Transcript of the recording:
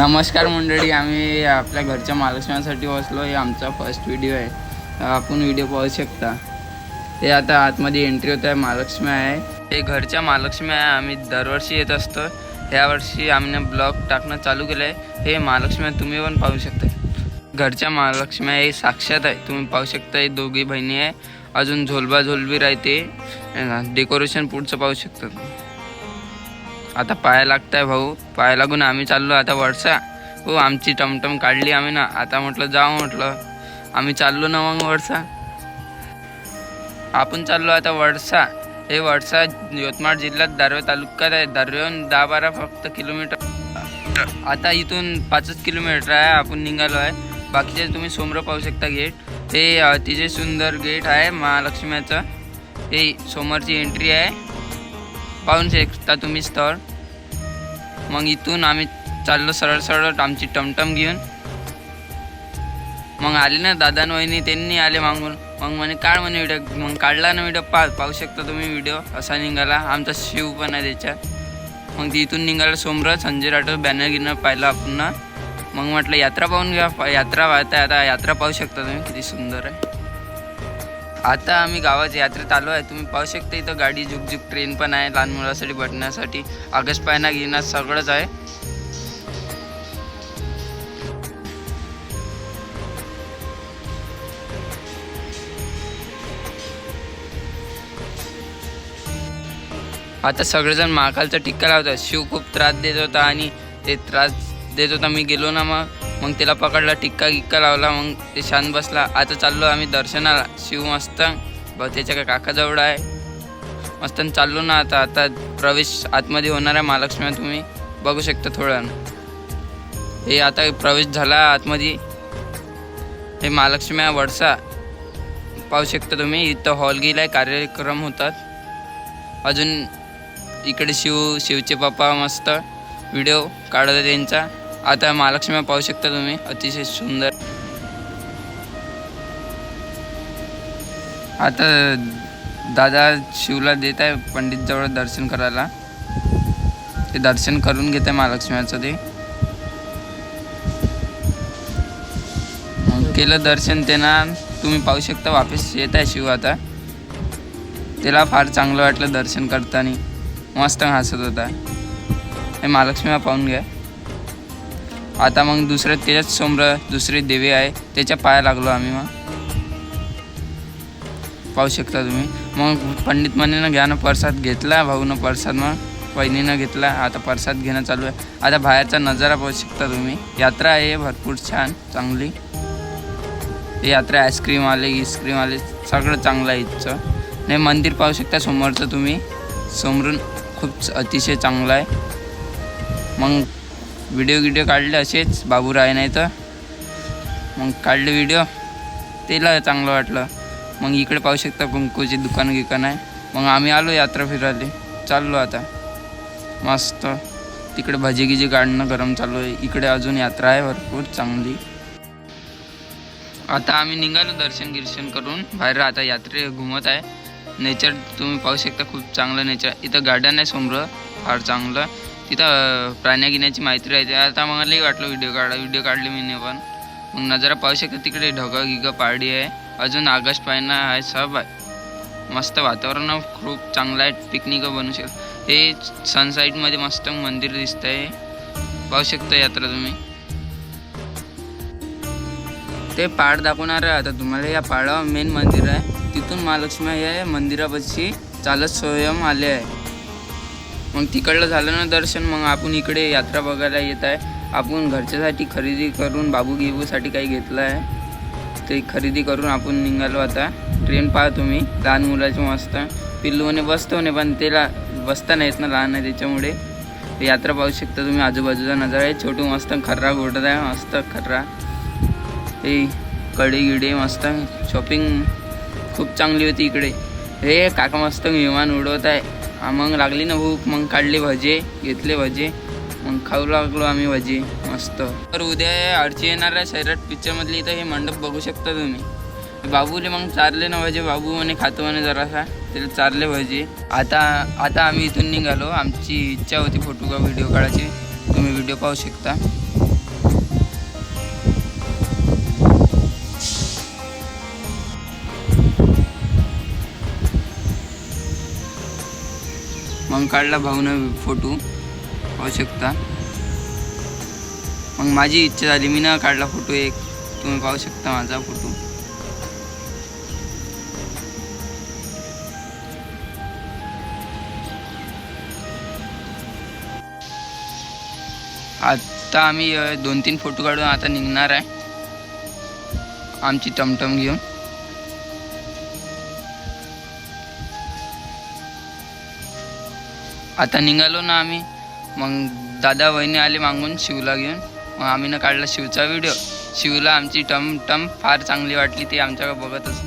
नमस्कार मंडळी आम्ही आपल्या घरच्या महालक्ष्मीसाठी बसलो. हे आमचा फर्स्ट व्हिडिओ आहे. आपण व्हिडिओ पाहू शकता. हे आता आतमध्ये एंट्री होत आहे महालक्ष्मी आहे. हे घरच्या महालक्ष्मी आहे. आम्ही दरवर्षी येत असतो. ह्या वर्षी आम्ही ब्लॉग टाकणं चालू केलं आहे हे महालक्ष्मी तुम्ही पण पाहू शकता. घरच्या महालक्ष्मी आहे हे साक्षात आहे. तुम्ही पाहू शकता हे दोघी बहिणी आहे. अजून झोलबा झोलबी राहते डेकोरेशन पुढचं पाहू शकता. तुम्ही आता पाया लागताय भाऊ. पाया लागून आम्ही चाललो आता वडसा हो आमची टमटम काढली आम्ही ना. आता म्हटलं जाऊ म्हटलं. आम्ही चाललो ना मग वडसा आपण चाललो आता वडसा हे वडसा यवतमाळ जिल्ह्यात दारवे तालुक्यात आहे. दारवेहून दहा बारा फक्त किलोमीटर. आता इथून पाचच किलोमीटर आहे. आपण निघालो आहे. बाकीचे तुम्ही सोमरं पाहू शकता गेट. हे अतिशय सुंदर गेट आहे महालक्ष्मीचं. हे समोरची एंट्री आहे. पाहून शकता तुम्ही स्थळ. मग इथून आम्ही चाललो सरळ सरळ आमची टमटम घेऊन. मग आले ना दादा वहिनी त्यांनी आले मागून. मग म्हणे काढ म्हणे व्हिडिओ. मग काढला ना व्हिडिओ पा पाहू शकता तुम्ही व्हिडिओ असा निघाला. आमचा शिव पण आहे त्याच्यात. मग तिथून निघाला सोमरं संजय राठोड बॅनर गिनर पाहिला आपण मग म्हटलं यात्रा पाहून घ्या यात्रा पाहता आता यात्रा पाहू शकता तुम्ही किती सुंदर आहे. आता आम्ही गावाच्या यात्रेत आलो आहे. तुम्ही पाहू शकता इथं गाडी झुकझुक ट्रेन पण आहे. लहान मुलासाठी बटण्यासाठी आगस्ट पायना घेणं सगळंच आहे. आता सगळेजण महाकालचा टिक्का लावतात. शिव खूप त्रास देत होता आणि ते त्रास देत होता. मी गेलो ना मग. मग त्याला पकडला टिक्का गिक्का लावला मग ते शांत बसला. आता चाललो आम्ही दर्शनाला. शिव मस्त. ब त्याच्या का काकाजवळ आहे. मस्त चाललो ना आता. आता प्रवेश आतमध्ये होणार आहे महालक्ष्मी तुम्ही. बघू शकता थोडं हे आता प्रवेश झाला आतमध्ये. हे महालक्ष्मी आहे वडसा. पाहू शकता तुम्ही इथं हॉल गेला आहे कार्यक्रम होतात. अजून इकडे शिव शिवचे पप्पा मस्त. व्हिडिओ काढत त्यांचा. आता महालक्ष्मी पाहू शकता तुम्ही. अतिशय सुंदर. आता दादा शिवला देत आहे पंडितजवळ दर्शन करायला. ते दर्शन करून घेत आहे महालक्ष्मीचं ते. केलं दर्शन त्यांना. तुम्ही पाहू शकता वापस येत आहे शिव आता. त्याला फार चांगलं वाटलं दर्शन करताना. मस्त हसत होता. हे महालक्ष्मीला पाहून घ्या. आता मग दुसरं त्याच्याच समोर दुसरी देवी आहे त्याच्या पाया लागलो आम्ही मग. पाहू शकता तुम्ही. मग पंडित म्हणेनं घ्यानं प्रसाद घेतला भाऊनं प्रसाद मग बहिणीनं घेतला आता प्रसाद घेणं चालू आहे. आता बाहेरचा नजारा पाहू शकता तुम्ही. यात्रा आहे भरपूर छान चांगली. यात्रा आईस्क्रीम आले ईस्क्रीम आले सगळं चांगलं आहे इथचं. नाही मंदिर पाहू शकता समोरचं तुम्ही. समोरून खूप अतिशय चांगलं आहे. मग व्हिडिओ गिडिओ काढले असेच. बाबूराय नाही तर. मग काढले व्हिडिओ तेला चांगलं वाटलं. मग इकडे पाहू शकता कुंकूचे दुकान गिकान आहे. मग आम्ही आलो यात्रा फिरायला. चाललो आता. मस्त. तिकडे भजी गिजी काढणं गरम चालू आहे. इकडे अजून यात्रा आहे भरपूर चांगली. आता आम्ही निघालो दर्शन गिर्शन करून. बाहेर आता यात्रे घुमत आहे. नेचर तुम्ही पाहू शकता खूप चांगलं नेचर इथं गार्डन आहे समोर फार चांगलं. तिथं प्राण्या गिण्याची माहिती राहते आता मलाही वाटलं व्हिडिओ काढा. व्हिडिओ काढले मी पण. मग नजरा पाहू शकता तिकडे ढगं गिगं पहाडी आहे. अजून आगस्ट पायना आहे. सब आहे. मस्त वातावरण खूप चांगलं आहे. पिकनिक बनू शकत हे सनसाईटमध्ये मस्त मंदिर दिसतं आहे पाहू शकता यात्रा तुम्ही. ते पहाड दाखवणार आहे. आता तुम्हाला या पहाडावर मेन मंदिर आहे. तिथून महालक्ष्मी या मंदिरापाशी चालत स्वयं आले आहे. मग तिकडलं झालं ना दर्शन मग आपण इकडे यात्रा बघायला येत आहे. आपण घरच्यासाठी खरेदी करून बाबू गिबूसाठी काही घेतलं आहे. ते खरेदी करून आपण निघालो आता. ट्रेन पाहा तुम्ही लहान मुलाचे मस्त. पिल्लू म्हणे बसतो म्हणे पण त्याला बसता नाहीत ना लहान आहे त्याच्यामुळे. यात्रा पाहू शकता तुम्ही आजूबाजूचा नजारा आहे. छोटू मस्त खर्रा घोटत आहे मस्त खर्रा. हे कडे गिडे मस्त शॉपिंग खूप चांगली होती इकडे. हे काका मस्त विमान उडवत आहे. मग लागली ना भूक मग काढले भजे घेतले भजे मग खाऊ लागलो आम्ही भजे मस्त. तर उद्या अडची येणार आहे सैराट पिक्चरमधली इथं हे मंडप बघू शकता तुम्ही. बाबूले मग चारले ना भजे बाबू म्हणे खातो म्हणे जरासा त्याला चारले भजे. आता आता आम्ही इथून निघालो आमची इच्छा होती फोटो का व्हिडिओ काढायची तुम्ही व्हिडिओ पाहू शकता. मग काढला भाऊनं फोटो. पाहू शकता. मग माझी इच्छा झाली मी ना काढला फोटो एक. तुम्ही पाहू शकता माझा फोटो. आता आम्ही दोन तीन फोटो काढून आता निघणार आहे. आमची टमटम घेऊन. आता निघालो ना आम्ही. मग दादा वहिनी आले मागून शिवला घेऊन. मग आम्ही ना काढला शिवचा व्हिडिओ शिवला आमची टम टम फार चांगली वाटली ती आमच्याकडे बघतच